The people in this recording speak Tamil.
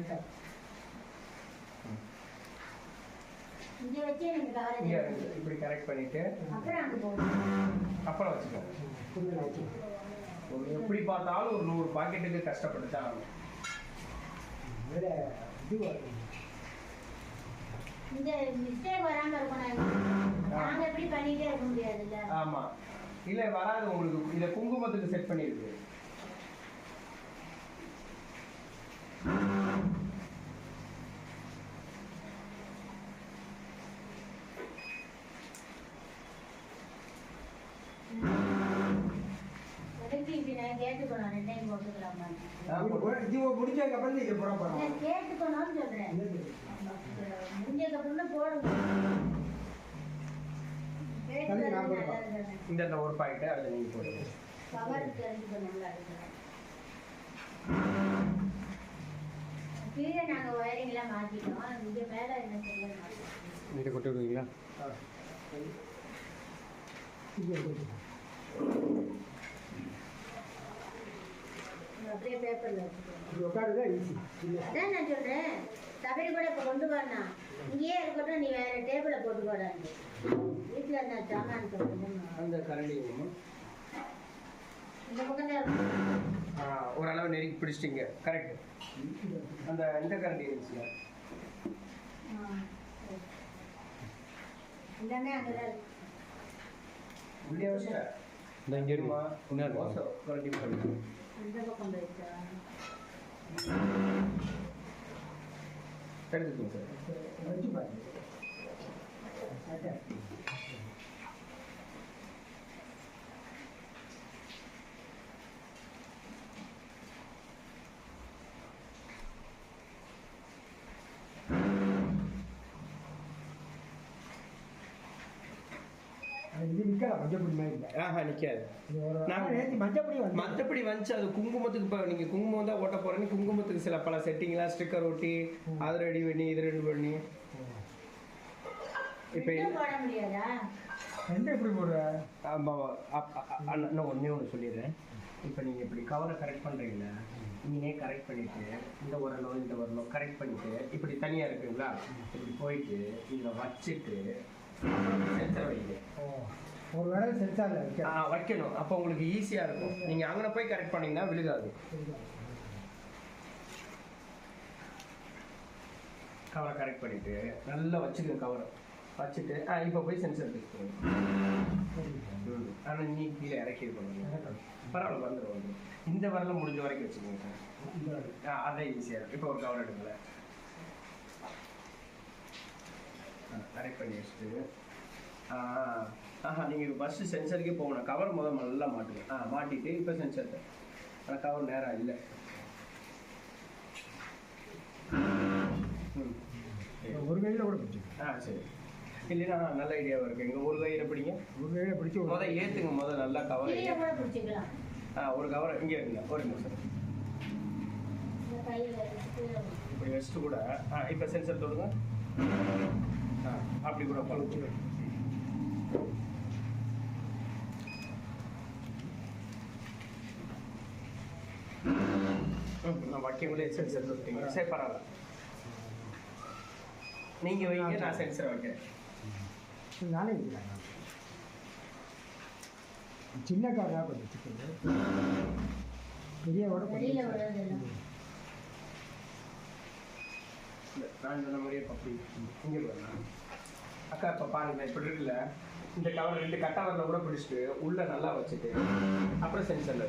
வந்துட்டோம் இங்க வச்சு எனக்கு இங்கே கவலை இப்படி கரெக்ட் பண்ணிட்டு அப்புறம் அங்க போகணும் அப்புறம் வச்சுக்கோங்க. எப்படி பார்த்தாலும் ஒரு நூறு பாக்கெட்டுக்கு கஷ்டப்பட்டு தான் ஆகணும். வேற இது வரும். இந்த மிஸ்டேக் வராம இருக்கணும். நாங்க எப்படி பண்ணிட்டே இருக்க முடியாதுல்ல? ஆமா. இல்ல வராது உங்களுக்கு. இத குங்குமத்துக்கு செட் பண்ணிருக்கு எதுக்கு இப்படி நான் கேட்டுக்கணும் ரெண்டு டைம் போட்டுக்கலாமா இது முடிஞ்சதுக்கு அப்புறம் போறோம் நான் கேட்டுக்கணும்னு சொல்றேன். முடிஞ்சதுக்கு அப்புறம் தான் போடுங்க. இந்த ஒரு பாக்கெட் அதுல நீங்க போடுங்க. கவர் கீழே நாங்க இங்க மேல என்ன செய்ய மாட்டோம் நீட்டை கொட்டி விடுவீங்களா? பேப்பர்ல வச்சுக்கோங்க உட்காருதா ஈஸி அதான் நான் சொல்றேன். தவறி கூட இப்ப கொண்டு வரணும். இங்கேயே இருக்கட்டும் நீ வேற டேபிள போட்டு போடாது வீட்டுல இருந்த சாமான் சொல்றேன் அந்த கரண்டி. இந்த பக்கம் ஓரளவு நெருக்கி பிடிச்சிட்டீங்க. கரெக்ட் அந்த இந்த கரண்டி சரி. எல்லாமே இருக்கு. உள்ளே வச்சுட்டா? இந்த இங்கே இருக்கு. மோசம். கரண்டி போடுங்க. இந்த பக்கம் போயிடுச்சா எடுத்துக்கோங்க சார் வச்சு பாருங்க அதான். அது இது மஞ்சப்பொடி மாதிரி. இல்லை ஆஹா ஒரு நான் நேற்று மஞ்சப்பொடி மற்றபடி வந்துச்சு அது குங்குமத்துக்கு இப்போ நீங்கள் குங்குமம் தான் ஓட்ட போகிறேன்னு குங்குமத்துக்கு சில பல செட்டிங்லாம் ஸ்டிக்கர் ஒட்டி அது ரெடி பண்ணி இது ரெடி பண்ணி. இப்போ ரெண்டு எப்படி போடுற? இன்னும் ஒன்றே ஒன்று சொல்லிடுறேன். இப்போ நீங்கள் இப்படி கவரை கரெக்ட் பண்ணுறீங்களா நீங்களே கரெக்ட் பண்ணிட்டு இந்த வரணும் இந்த வரணும் கரெக்ட் பண்ணிட்டு இப்படி தனியாக இருக்குங்களா? இப்படி போயிட்டு இதில் வச்சுட்டு சென்சர் வைங்க ஓ ஒரு சென்சாரில் ஆ, வைக்கணும். அப்போ உங்களுக்கு ஈஸியாக இருக்கும். நீங்கள் அங்கே போய் கரெக்ட் பண்ணீங்கன்னா விழுகாது. கவரை கரெக்ட் பண்ணிட்டு நல்லா வச்சுக்கோங்க கவரை வச்சுட்டு ஆ இப்போ போய் சென்சர் ஃபிக்ஸ் பண்ணுங்க. ஆனால் நீ கீழே இறக்கி பண்ணுங்க. பரவாயில்ல வந்துடும் வந்துடும் இந்த வரல முடிஞ்ச வரைக்கும் வச்சுக்கோங்க. சார் ஆ அதே ஈஸியாக இருக்கும். இப்போ ஒரு கவர் எடுக்கல. கரெக்ட் பண்ணி வச்சுட்டு. ஆஹா நீங்கள் ஃபஸ்ட்டு சென்சருக்கே போகணும். கவர் முதல் நல்லா மாட்டுங்க. ஆ மாட்டிட்டு இப்போ சென்சர் ஆனால் கவர் நேரம் இல்லை. ஒரு கையில் கூட பிடிச்சி ஆ சரி. இல்லைன்னா நல்ல ஐடியாவாக இருக்கு. எங்கள் ஒரு கையில் பிடிங்க. ஒரு கையில் பிடிச்சி ஒரு முத ஏற்றுங்க முத நல்லா கவர் ஆ ஒரு கவர் இங்கே இருங்க. ஒரு நிமிஷம். இப்படி வச்சுட்டு கூட. ஆ இப்போ சென்சர் தொடுங்க. ஆ அப்படி கூட ம், நான் வைக்கங்களே சென்சர் தொட்டீங்க சரி பரவாயில்ல. நீங்கள் வைங்க நான் சென்சர் வைக்கிறேன். நானே வைக்கிறாங்க சின்ன காராக கொஞ்சம் வச்சுக்கோங்க விடுறதெல்லாம் இல்ல, நான் சொன்ன மாதிரியே பப்பி இங்கே பாருங்க அக்கா இப்போ பாருங்க இப்படி இருக்குல்ல. இந்த கவர் ரெண்டு கட்டவரில் கூட பிடிச்சிட்டு உள்ள நல்லா வச்சுட்டு அப்புறம் சென்சரில்